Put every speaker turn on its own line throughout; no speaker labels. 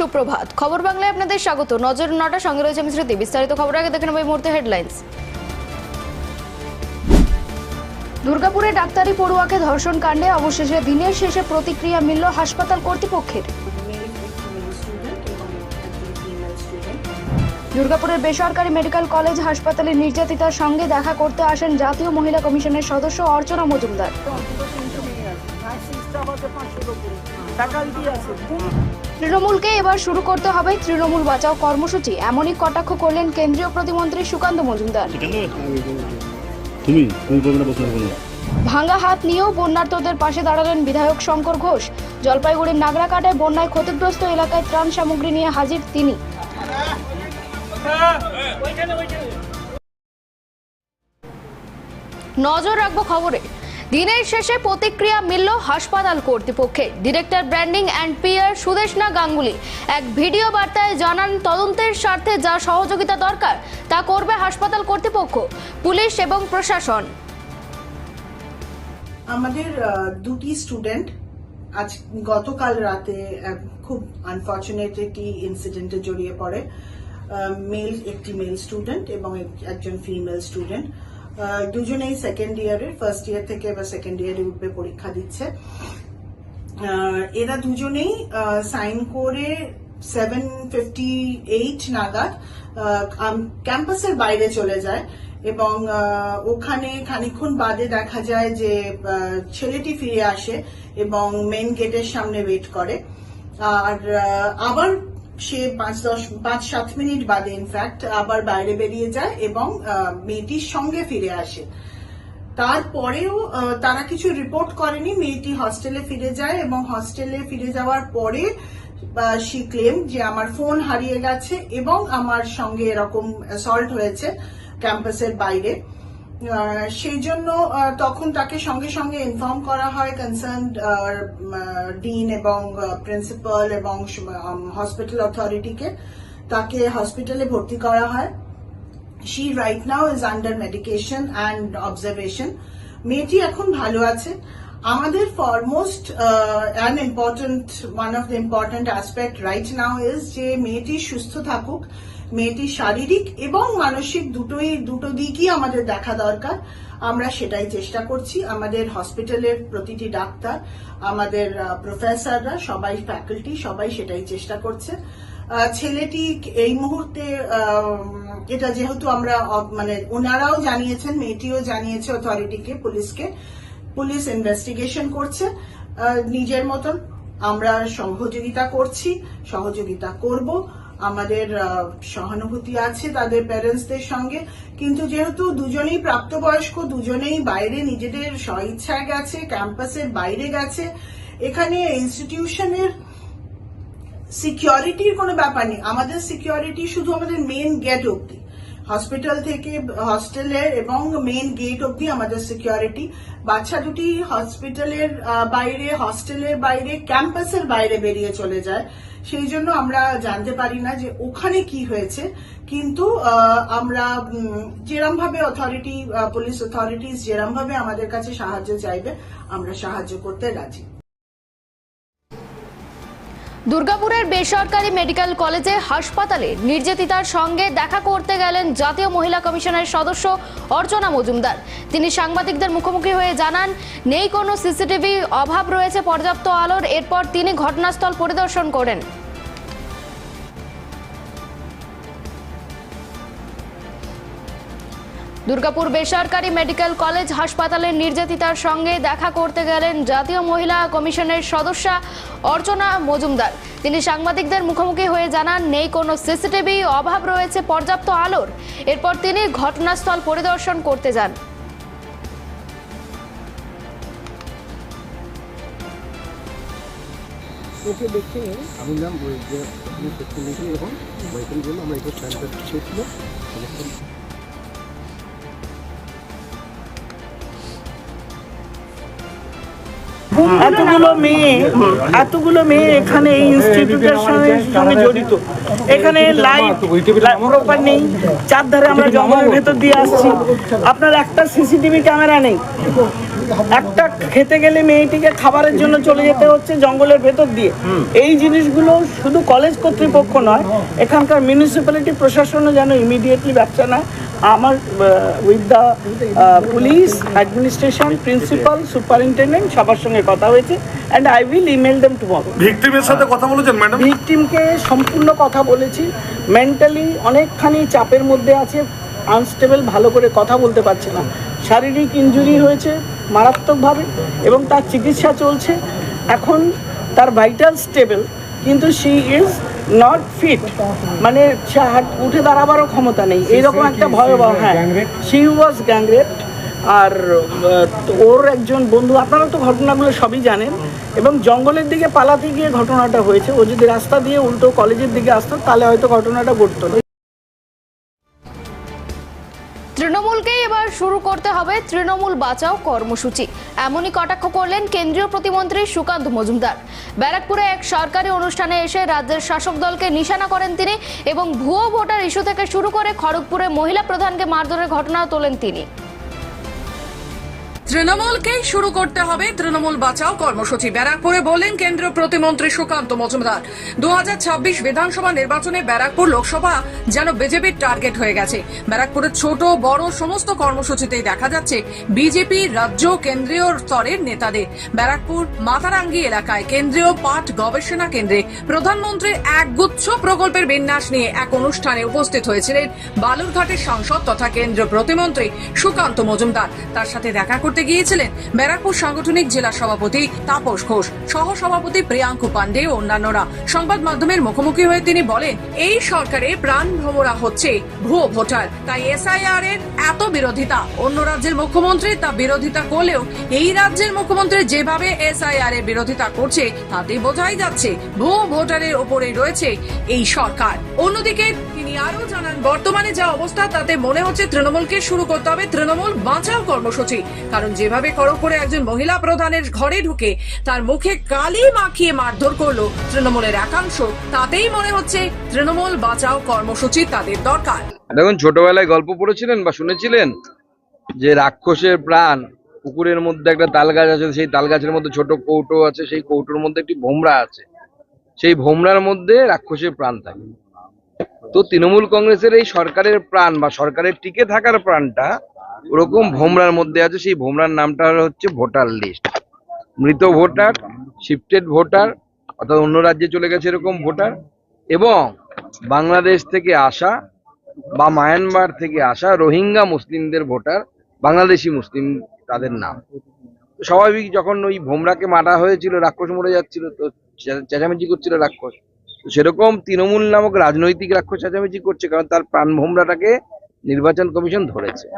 সুপ্রভাত। খবর বাংলায় আপনাদের স্বাগত। নজর নটা, সঙ্গে রয়েছে আমি স্মৃতি। বিস্তারিত খবর আগে দেখে নেব এই মুহূর্তে হেডলাইন্স। দুর্গাপুরে ডাক্তারি পড়ুয়াকে ধর্ষণ কাণ্ডে অবশেষে দিনের শেষে প্রতিক্রিয়া মিলল হাসপাতাল কর্তৃপক্ষের। দুর্গাপুরের বেসরকারি মেডিকেল কলেজ হাসপাতালে নির্যাতিতার সঙ্গে দেখা করতে আসেন জাতীয় মহিলা কমিশনের সদস্য অর্চনা মজুমদার। তৃণমূলকে এবার শুরু করতে হবে তৃণমূল বাঁচাও কর্মসূচি। এমনই কটাক্ষ করলেন কেন্দ্রীয় প্রতিমন্ত্রী সুকান্ত মজুমদার।
তুমি তুমি করবে না। বসে
ভাঙ্গা হাত নিয়েও বন্যার্থদের পাশে দাঁড়ালেন বিধায়ক শঙ্কর ঘোষ। জলপাইগুড়ির নাগরাকাটায় বন্যায় ক্ষতিগ্রস্ত এলাকায় ত্রাণ সামগ্রী নিয়ে হাজির তিনি। নজর রাখব খবরে। দিনের শেষে প্রতিক্রিয়া মিলল হাসপাতাল কর্তৃপক্ষে director branding and PR Sudeshna Ganguly এক ভিডিও বার্তায় জানান তদন্তের স্বার্থে যা সহযোগিতা দরকার, তা করবে হাসপাতাল কর্তৃপক্ষ, পুলিশ এবং প্রশাসন।
আমাদের দুটি স্টুডেন্ট আজ গতকাল রাতে খুব আনফর্চুনেট একটি ইনসিডেন্টে জড়িয়ে পড়ে। মেল একটি মেল স্টুডেন্ট এবং এক- একজন ফিমেল স্টুডেন্ট দুজনেই সেকেন্ড ইয়ারের ফার্স্ট ইয়ার থেকে এবার সেকেন্ড ইয়ারে উঠবে পরীক্ষা দিচ্ছে। এরা দুজনেই সাইন করে সেভেন ফিফটি এইট নাগাদ ক্যাম্পাসের বাইরে চলে যায় এবং ওখানে খানিকক্ষণ বাদে দেখা যায় যে ছেলেটি ফিরে আসে এবং মেন গেটের সামনে ওয়েট করে। আর আবার সে পাঁচ দশ, পাঁচ সাত মিনিট বাদে ইনফ্যাক্ট আবার বাইরে বেরিয়ে যায় এবং মেয়েটির সঙ্গে ফিরে আসে। তারপরেও তারা কিছু রিপোর্ট করেনি, মেয়েটি হস্টেলে ফিরে যায় এবং হস্টেলে ফিরে যাওয়ার পরে সি ক্লেম যে আমার ফোন হারিয়ে গেছে এবং আমার সঙ্গে এরকম অ্যাসল্ট হয়েছে ক্যাম্পাসের বাইরে। সেই জন্য তখন তাকে সঙ্গে সঙ্গে ইনফর্ম করা হয় কনসার্ন ডিন এবং প্রিন্সিপাল এবং হসপিটাল অথরিটিকে তাকে হসপিটালে ভর্তি করা হয়। She right now is under medication and observation. মেয়েটি এখন ভালো আছে। আমাদের foremost an important one of the important aspect right now is যে মেয়েটি সুস্থ থাকুক মেয়েটি শারীরিক এবং মানসিক দুটোই, দুটো দিকই আমাদের দেখা দরকার। আমরা সেটাই চেষ্টা করছি। আমাদের হসপিটালের প্রতিটি ডাক্তার, আমাদের প্রফেসররা, সবাই ফ্যাকাল্টি, সবাই সেটাই চেষ্টা করছে। ছেলেটি এই মুহূর্তে এটা যেহেতু আমরা মানে ওনারাও জানিয়েছেন, মেয়েটিও জানিয়েছে অথরিটিকে পুলিশকে। পুলিশ ইনভেস্টিগেশন করছে। নিজের মতন আমরা সহযোগিতা করছি, সহযোগিতা করব। আমাদের সহানুভূতি আছে তাদের প্যারেন্টসদের সঙ্গে। কিন্তু যেহেতু দুজনেই প্রাপ্তবয়স্ক, দুজনেই বাইরে নিজেদের স্বইচ্ছায় গেছে ক্যাম্পাসের বাইরে গেছে, এখানে ইনস্টিটিউশনের সিকিউরিটির কোনো ব্যাপার নেই। আমাদের সিকিউরিটি শুধু আমাদের মেন গেট অব্দি হসপিটাল থেকে হস্টেলের এবং মেন গেট অব্দি আমাদের সিকিউরিটি বাচ্চা দুটি হসপিটালের বাইরে হস্টেলের বাইরে ক্যাম্পাসের বাইরে বেরিয়ে চলে যায়। সেই জন্য আমরা জানতে পারি না যে ওখানে কি হয়েছে। কিন্তু আমরা যেরম ভাবে অথরিটি পুলিশ অথরিটিস যেরম ভাবে আমাদের কাছে সাহায্য চাইবে, আমরা সাহায্য করতে রাজি।
দুর্গাপুরের বেসরকারি মেডিকেল কলেজে হাসপাতালে নির্যাতিতার সঙ্গে দেখা করতে গেলেন জাতীয় মহিলা কমিশনের সদস্য অর্চনা মজুমদার। তিনি সাংবাদিকদের মুখোমুখি হয়ে জানান, নেই কোনো সিসিটিভি অভাব রয়েছে পর্যাপ্ত আলোর, এরপর তিনি ঘটনাস্থল পরিদর্শন করেন। দুর্গাপুর বেসরকারি মেডিকেল কলেজ হাসপাতালের নির্যাতিতার সঙ্গে দেখা করতে গেলেন জাতীয় মহিলা কমিশনের সদস্যা অর্চনা মজুমদার। তিনি সাংবাদিকদের মুখোমুখি হয়ে জানান, নেই কোনো সিসিটিভি, অভাব রয়েছে পর্যাপ্ত আলোর। এরপর তিনি ঘটনাস্থল পরিদর্শন করতে যান।
ওকে দেখে আমি যে আপনি এরকম
এতগুলো মেয়ে এতগুলো মেয়ে এখানে এই ইনস্টিটিউটের সঙ্গে জড়িত। এখানে লাইট প্রপার নেই। চারধারে আমরা জঙ্গলের ভেতর দিয়ে আসছি। আপনার একটা সিসিটিভি ক্যামেরা নেই। একটা খেতে গেলে মেয়েটিকে খাবারের জন্য চলে যেতে হচ্ছে জঙ্গলের ভেতর দিয়ে। এই জিনিসগুলো শুধু কলেজ কর্তৃপক্ষ নয় এখানকার মিউনিসিপ্যালিটি প্রশাসনও যেন ইমিডিয়েটলি ব্যবসা নেয়। আমার with the police administration principal superintendent সবার সঙ্গে কথা হয়েছে and I will email them tomorrow
ভিকটিমের সাথে কথা বলেছেন ম্যাডাম?
ভিকটিমকে সম্পূর্ণ কথা বলেছি। মেন্টালি অনেকখানি চাপের মধ্যে আছে আনস্টেবল ভালো করে কথা বলতে পারছে না। শারীরিক ইনজুরি হয়েছে মারাত্মকভাবে এবং তার চিকিৎসা চলছে। এখন তার ভাইটাল স্টেবল কিন্তু শি ইজ নট ফিট মানে সে হাঁট- উঠে দাঁড়াবারও ক্ষমতা নেই। এইরকম একটা ভয়াবহ হ্যাঁ। শি ওয়াজ গ্যাংরেপ আর ওর একজন বন্ধু আপনারা তো ঘটনাগুলো সবই জানেন। এবং জঙ্গলের দিকে পালাতে গিয়ে ঘটনাটা হয়েছে। ও যদি রাস্তা দিয়ে উল্টো কলেজের দিকে আসতো তাহলে হয়তো ঘটনাটা ঘটতো না।
তৃণমূলকেই এবার শুরু করতে হবে তৃণমূল বাঁচাও কর্মসূচি। এমনই কটাক্ষ করলেন কেন্দ্রীয় প্রতিমন্ত্রী সুকান্ত মজুমদার। ব্যারাকপুরে এক সরকারি অনুষ্ঠানে এসে রাজ্যের শাসক দলকে নিশানা করেন তিনি এবং ভুয়ো ভোটার ইস্যু থেকে শুরু করে খড়গপুরে মহিলা প্রধানকে মারধরের ঘটনাও তোলেন তিনি।
তৃণমূলকেই শুরু করতে হবে তৃণমূল বাঁচাও কর্মসূচি। ব্যারাকপুরে বললেন কেন্দ্রীয় প্রতিমন্ত্রী সুকান্ত মজুমদার। দু বিধানসভা নির্বাচনে ব্যারাকপুর লোকসভা যেন বিজেপির টার্গেট হয়ে গেছে। ব্যারাকপুরের ছোট, বড় সমস্ত কর্মসূচিতেই দেখা যাচ্ছে বিজেপি রাজ্য কেন্দ্রীয় স্তরের নেতাদের। ব্যারাকপুর মাতারাঙ্গি এলাকায় কেন্দ্রীয় পাঠ গবেষণা কেন্দ্রে প্রধানমন্ত্রীর একগুচ্ছ প্রকল্পের বিন্যাস নিয়ে এক অনুষ্ঠানে উপস্থিত হয়েছিলেন বালুরঘাটের সাংসদ তথা কেন্দ্রীয় প্রতিমন্ত্রী সুকান্ত মজুমদার। তার সাথে দেখা করতে গিয়েছিলেন ব্যারাকপুর সাংগঠনিক জেলা সভাপতি তাপস ঘোষ সহ সভাপতি প্রিয়াঙ্কু পান্ডে ও অন্যান্যরা। সংবাদ মাধ্যমের মুখোমুখি হয়ে তিনি বলেন, এই সরকারের প্রাণ ভ্রমরা হচ্ছে ভুয়ো ভোটার, তাই এসআইআর এর এত বিরোধিতা। অন্য রাজ্যের মুখ্যমন্ত্রী তা বিরোধিতা করলেও এই রাজ্যের মুখ্যমন্ত্রী যেভাবে এসআইআর এর বিরোধিতা করছে, তাতে বোঝাই যাচ্ছে ভুয়ো ভোটারের ওপরেই রয়েছে এই সরকার। অন্যদিকে তিনি আরও জানান, বর্তমানে যা অবস্থা, তাতে মনে হচ্ছে তৃণমূলকে শুরু করতে হবে। তৃণমূল বাঁচাও কর্মসূচি। কারণ যেভাবে খড়গপুরে একজন মহিলা প্রধানের ঘরে ঢুকে তার মুখে কালি মাখিয়ে মারধর করল তৃণমূলের একাংশ, তাতেই মনে হচ্ছে তৃণমূল বাঁচাও কর্মসূচি তাদের দরকার।
দেখুন, ছোটবেলায় গল্প পড়েছিলেন বা শুনেছিলেন? যে রাক্ষসের প্রাণ পুকুরের মধ্যে একটা তাল গাছ আছে, সেই তাল গাছের মধ্যে ছোট কৌটো আছে, সেই কৌটোর মধ্যে একটি ভোমরা আছে। সেই ভোমরার মধ্যে রাক্ষসের প্রাণ থাকে। তো তৃণমূল কংগ্রেসের এই সরকারের প্রাণ বা সরকারের টিকে থাকার প্রাণটা ওরকম ভোমরার মধ্যে আছে, সেই ভোমরার নামটা হচ্ছে ভোটার লিস্ট। মৃত ভোটার, শিফটেড ভোটার, অর্থাৎ অন্য রাজ্যে চলে গেছে এরকম ভোটার এবং বাংলাদেশ থেকে আসা বা মায়ানমার থেকে আসা রোহিঙ্গা মুসলিমদের ভোটার, বাংলাদেশি মুসলিম তাদের নাম। স্বাভাবিক যখন ওই ভোমরাকে মারা হয়েছিল, রাক্ষস মরে যাচ্ছিল, তো চেঁচামেচি করছিল রাক্ষস। সেরকম তৃণমূল নামক রাজনৈতিক রাক্ষস চেঁচামেচি করছে কারণ তার প্রাণ ভোমরাটাকে নির্বাচন কমিশন ধরেছে।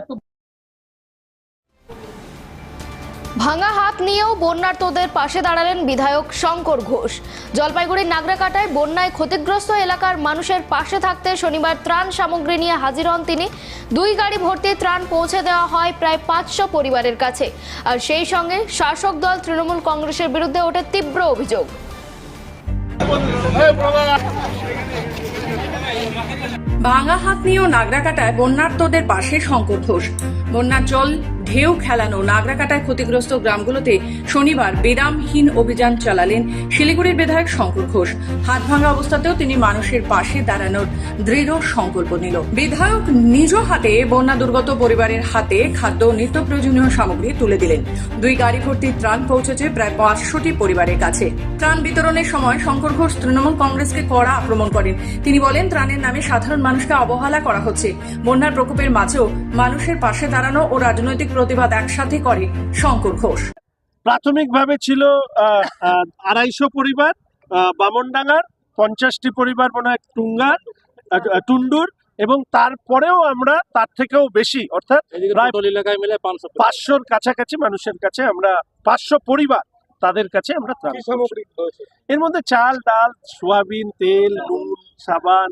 ভাঙা হাত নিয়েও বন্যার্তদের পাশে দাঁড়ালেন বিধায়ক শঙ্কর ঘোষ। জলপাইগুড়ির নাগরাকাটায় বন্যায় ক্ষতিগ্রস্ত এলাকার মানুষের পাশে থাকতে শনিবার ত্রাণ সামগ্রী নিয়ে হাজির হন তিনি। দুই গাড়ি ভর্তি ত্রাণ পৌঁছে দেওয়া হয় প্রায় পাঁচশো পরিবারের কাছে। আর সেই সঙ্গে শাসক দল তৃণমূল কংগ্রেসের বিরুদ্ধে ওঠে তীব্র অভিযোগ।
ভাঙা হাত নিয়েও নাগরাকাটায় বন্যার্তদের পাশে শঙ্কর ঘোষ। বন্যার জল ঢেউ খেলানো নাগরাকাটায় ক্ষতিগ্রস্ত গ্রামগুলোতে শনিবার বিরামহীন অভিযান চালালেন শিলিগুড়ির বিধায়ক শঙ্কর ঘোষ। হাত ভাঙা অবস্থাতেও তিনি মানুষের পাশে দাঁড়ানোর দৃঢ় সংকল্প নিল। বিধায়ক নিজ হাতে বন্যা দুর্গত পরিবারের হাতে খাদ্য নিত্য প্রয়োজনীয় সামগ্রী তুলে দিলেন। দুই গাড়ি ভর্তি ত্রাণ পৌঁছেছে প্রায় পাঁচশোটি পরিবারের কাছে। ত্রাণ বিতরণের সময় শঙ্কর ঘোষ তৃণমূল কংগ্রেসকে কড়া আক্রমণ করেন। তিনি বলেন, ত্রাণের নামে সাধারণ মানুষকে অবহেলা করা হচ্ছে। বন্যার প্রকোপের মাঝেও মানুষের পাশে দাঁড়ানো ও রাজনৈতিক প্রতিবাদ একসাথে করে শঙ্কর ঘোষ।
প্রাথমিকভাবে ছিল আড়াইশো পরিবার বামনডাঙ্গার পঞ্চাশটি পরিবার মনে হয় টুঙ্গার টুন্ডুর এবং তারপরেও আমরা তার থেকেও বেশি অর্থাৎ প্রায়
এলাকায় মিলে পাঁচশো
পাঁচশোর কাছাকাছি মানুষের কাছে আমরা পাঁচশো পরিবার তাদের কাছে আমরা ত্রাণ এর মধ্যে চাল ডাল সোয়াবিন তেল নুন সাবান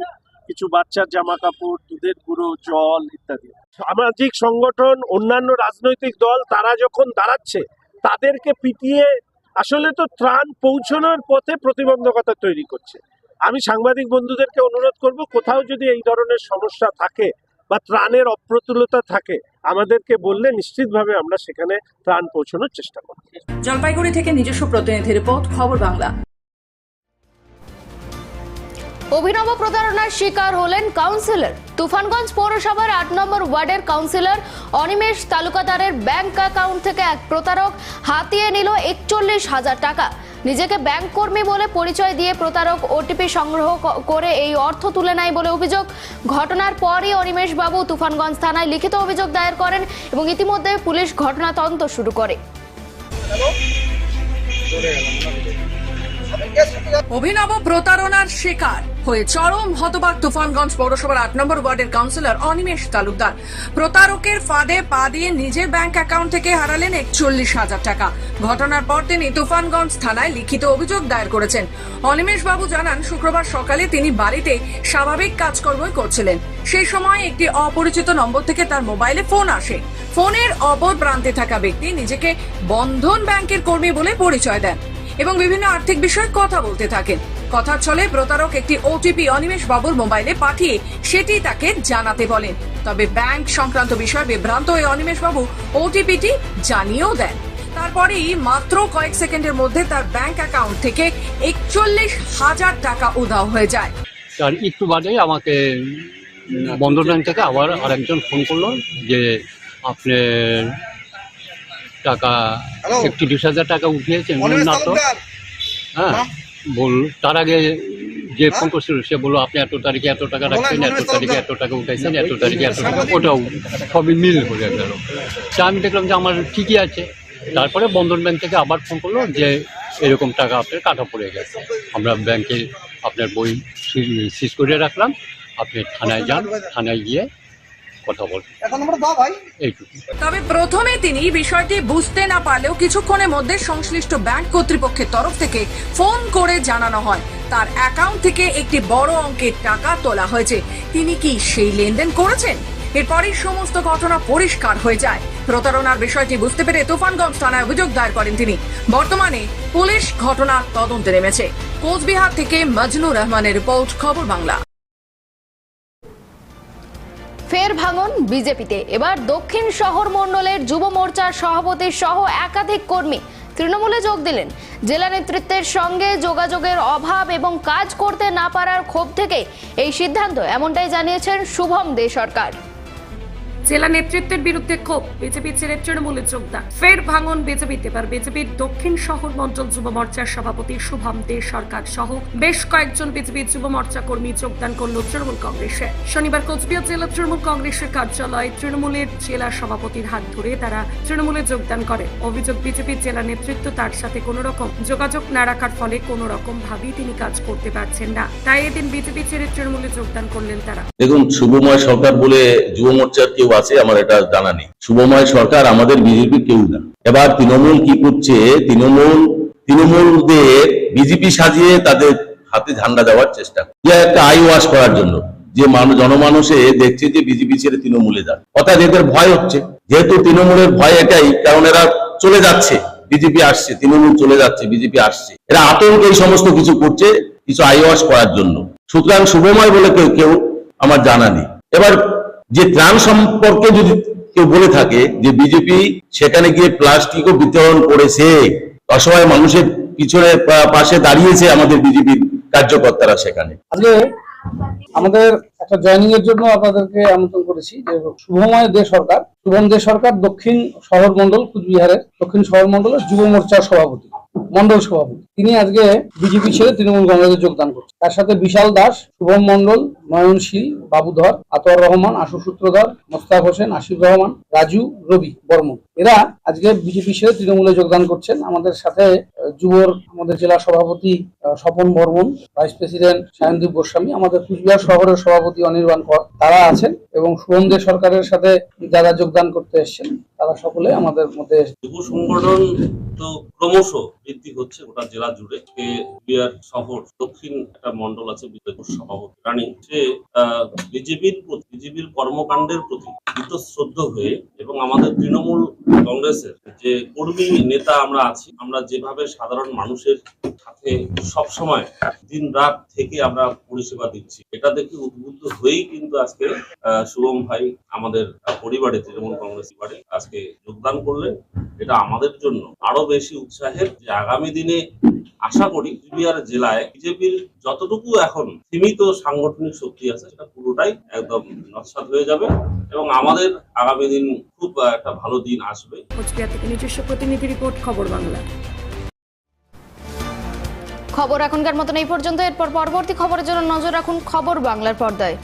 কিছু বাচ্চার জামা কাপড় দুধের গুঁড়ো, জল ইত্যাদি। সামাজিক সংগঠন, অন্যান্য রাজনৈতিক দল, তারা যখন দাঁড়াচ্ছে, তাদেরকে পিটিয়ে আসলে তো ত্রাণ পৌঁছানোর পথে প্রতিবন্ধকতা তৈরি করছে। আমি সাংবাদিক বন্ধুদেরকে অনুরোধ করব, কোথাও যদি এই ধরনের সমস্যা থাকে বা ত্রাণের অপ্রতুলতা থাকে, আমাদেরকে বললে নিশ্চিতভাবে আমরা সেখানে ত্রাণ পৌঁছানোর চেষ্টা করব।
জলপাইগুড়ি থেকে নিজস্ব প্রতিনিধি রিপোর্ট, খবর বাংলা।
অভিনব প্রতারণার শিকার হলেন কাউন্সিলর। তুফানগঞ্জ পৌরসভার আট নম্বর ওয়ার্ডের কাউন্সিলর অনিমেষ তালুকাদারের ব্যাংক অ্যাকাউন্ট থেকে এক প্রতারক হাতিয়ে নিল একচল্লিশ হাজার টাকা। নিজেকে ব্যাংক কর্মী বলে পরিচয় দিয়ে প্রতারক ওটিপি সংগ্রহ করে এই অর্থ তুলে নেয় বলে অভিযোগ। ঘটনার পরই অনিমেষ বাবু তুফানগঞ্জ থানায় লিখিত অভিযোগ দায়ের করেন এবং ইতিমধ্যে পুলিশ ঘটনা তদন্ত শুরু করে।
অভিনব প্রতারণার শিকার। হয়ে চরম হতবাক তুফানগঞ্জ পৌরসভার আট নম্বর ওয়ার্ডের কাউন্সিলর অনিমেষ তালুকদার। প্রতারকের ফাঁদে পা দিয়ে নিজের ব্যাংক অ্যাকাউন্ট থেকে হারালেন একচল্লিশ হাজার টাকা। ঘটনার পর তিনি তুফানগঞ্জ থানায় লিখিত অভিযোগ দায়ের করেছেন। অনিমেষ বাবু জানান, শুক্রবার সকালে তিনি বাড়িতে স্বাভাবিক কাজকর্মই করছিলেন। সেই সময় একটি অপরিচিত নম্বর থেকে তার মোবাইলে ফোন আসে। ফোনের অপর প্রান্তে থাকা ব্যক্তি নিজেকে বন্ধন ব্যাংকের কর্মী বলে পরিচয় দেন এবং বিভিন্ন আর্থিক বিষয়ে কথা বলতে থাকেন। কথা চলে প্রতারক একটি ওটিপি অনিমেষ বাবুর মোবাইলে পাঠিয়ে সেটি তাকে জানাতে বলেন। তবে ব্যাংক সংক্রান্ত বিষয়ে বিভ্রান্ত হয়ে অনিমেষ বাবু ওটিপিটি জানিয়েও দেন। তারপরেই মাত্র কয়েক সেকেন্ডের মধ্যে তার ব্যাংক অ্যাকাউন্ট থেকে একচল্লিশ হাজার টাকা উধাও হয়ে যায়।
তার একটু বাদেই আমাকে বন্ধন ব্যাংক থেকে আবার আরেকজন ফোন করল যে আপনার টাকা একত্রিশ হাজার টাকা উঠিয়েছেন না তো হ্যাঁ। বল তার আগে যে ফোন করছিল সে বলল আপনি এত তারিখে এত টাকা রাখছেন এত তারিখে এত টাকা উঠাইছেন এত তারিখে এত টাকা ওটাও সবই মিল হয়ে গেল। তা আমি দেখলাম যে আমার ঠিকই আছে। তারপরে বন্ধন ব্যাংক থেকে আবার ফোন করল যে এরকম টাকা আপনার কাটা পড়ে গেছে। আমরা ব্যাংকে আপনার বই সিজ করে রাখলাম। আপনি থানায় যান থানায় গিয়ে কথা এইটুকু।
তবে প্রথমে তিনি বিষয়টি বুঝতে না পারলেও কিছুক্ষণের মধ্যে সংশ্লিষ্ট ব্যাংক কর্তৃপক্ষের তরফ থেকে ফোন করে জানানো হয়। তার অ্যাকাউন্ট থেকে একটি বড় অঙ্কের টাকা তোলা হয়েছে। তিনি কি সেই লেনদেন করেছেন? এরপরই সমস্ত ঘটনা পরিষ্কার হয়ে যায়। প্রতারণার বিষয়টি বুঝতে পেরে তুফানগঞ্জ থানায় অভিযোগ দায়ের করেন তিনি। বর্তমানে পুলিশ ঘটনা তদন্তে নেমেছে। কোচবিহার থেকে মজনুর রহমানের রিপোর্ট খবর বাংলা।
ফের ভাঙন বিজেপিতে। এবার দক্ষিণ শহর মণ্ডলের যুব মোর্চার সভাপতি সহ একাধিক কর্মী তৃণমূলে যোগ দিলেন। জেলা নেতৃত্বের সঙ্গে যোগাযোগের অভাব এবং কাজ করতে না পারার ক্ষোভ থেকে এই সিদ্ধান্ত, এমনটাই জানিয়েছেন শুভম দে সরকার।
জেলা নেতৃত্বের বিরুদ্ধে ক্ষোভ। বিজেপি ছেড়ে তৃণমূলে যোগদান ফের ভাঙন বিজেপিতে, এবার বিজেপির দক্ষিণ শহর মন্ডল যুব মোর্চার সভাপতি শুভম দে সরকার সহ বেশ কয়েকজন বিজেপির যুব মোর্চা কর্মী যোগদান করল তৃণমূল কংগ্রেসে। শনিবার কোচবিহার জেলা তৃণমূল কংগ্রেসের কার্যালয়ে তৃণমূলের জেলা সভাপতির হাত ধরে তারা তৃণমূলে যোগদান করে। অভিযোগ, বিজেপির জেলা নেতৃত্ব তার সাথে কোনো রকম যোগাযোগ না রাখার ফলে কোনো রকম ভাবেই তিনি কাজ করতে পারছেন না। তাই এদিন বিজেপি ছেড়ে তৃণমূলে যোগদান করলেন তারা।
দেখুন, শুভময় সরকার বলে যুব মোর্চার কেউ আছে, আমার এটা জানা নেই। শুভময় সরকার আমাদের বিজেপি কেউ না। এবার তৃণমূল কি করছে? তৃণমূল, তৃণমূলদের বিজেপি সাজিয়ে তাদের হাতে ঝান্ডা দেওয়ার চেষ্টা একটা আই ওয়াশ করার জন্য। যে মানুষ জনমানুষে দেখছে যে বিজেপি ছেড়ে তৃণমূলে যান অর্থাৎ এদের ভয় হচ্ছে। যেহেতু তৃণমূলের ভয় এটাই, কারণ এরা চলে যাচ্ছে। বিজেপি আসছে, তৃণমূল চলে যাচ্ছে, বিজেপি আসছে। এরা আতঙ্কে এই সমস্ত কিছু করছে, কিছু আই ওয়াশ করার জন্য। সুতরাং শুভময় বলে কেউ কেউ আমার জানা নেই। এবার যে ত্রাণ সম্পর্কে যদি কেউ বলে থাকে যে বিজেপি সেখানে গিয়ে প্লাস্টিকও বিতরণ করেছে, অসহায় মানুষের পিছনে পাশে দাঁড়িয়েছে আমাদের বিজেপির কার্যকর্তারা সেখানে।
আজকে আমাদের একটা জয়েনিং এর জন্য আপনাদেরকে আমন্ত্রণ করেছি যে শুভময় দে সরকার। শুভম দে সরকার দক্ষিণ শহর মন্ডল কুচবিহারের দক্ষিণ শহর মন্ডলের যুব মোর্চার সভাপতি মন্ডল সভাপতি। তিনি আজকে বিজেপি ছেড়ে তৃণমূল কংগ্রেসে যোগদান করছেন। তার সাথে বিশাল দাস, শুভম মন্ডল নয়নশীল, বাবুধর আতর রহমান আশু সূত্রধর, মোস্তাক হোসেন আশিফ রহমান, রাজু, রবি বর্মন এরা আজকে বিজেপি ছেড়ে তৃণমূলে যোগদান করছেন। আমাদের সাথে যুবর আমাদের জেলা সভাপতি স্বপন বর্মন ভাইস প্রেসিডেন্ট সায়নদীপ গোস্বামী, আমাদের কুচবিহার শহরের সভাপতি অনির্বাণ কর তারা আছেন এবং দে সরকারের সাথে যারা যোগদান করতে এসেছেন, তারা সকলে আমাদের মধ্যে
যুব সংগঠন তো ক্রমশ বৃদ্ধি হচ্ছে গোটা জেলা জুড়ে। শহর দক্ষিণ একটা মন্ডল আছে বিজেপির সভাপতি রানী। সে
বিজেপির বিজেপির কর্মকাণ্ডের প্রতি শ্রদ্ধ হয়ে এবং আমাদের তৃণমূল কংগ্রেসের যে কর্মী নেতা আমরা আছি, আমরা যেভাবে সাধারণ মানুষের সাথে সব সময় দিন রাত থেকে আমরা পরিষেবা দিচ্ছি। এটা দেখে উদ্বুদ্ধ হয়েই কিন্তু আজকে শুভম ভাই আমাদের পরিবারে, তৃণমূল কংগ্রেস পরিবারে আজকে যোগদান করলেন। এটা আমাদের জন্য আরও বেশি উৎসাহের যে আগামী দিনে আশা করি কুচবিহার জেলায় বিজেপির যতটুকু এখন সীমিত সাংগঠনিক শক্তি আছে, সেটা পুরোটাই একদম নস্বাত হয়ে যাবে। এবং আমাদের আগামী দিন খুব একটা ভালো দিন আসবে।
কোচবিহার থেকে নিজস্ব প্রতিনিধি রিপোর্ট খবর বাংলা।
খবর এখনকার মতন এই পর্যন্ত। এরপর পরবর্তী খবরের জন্য নজর রাখুন খবর বাংলার পর্দায়।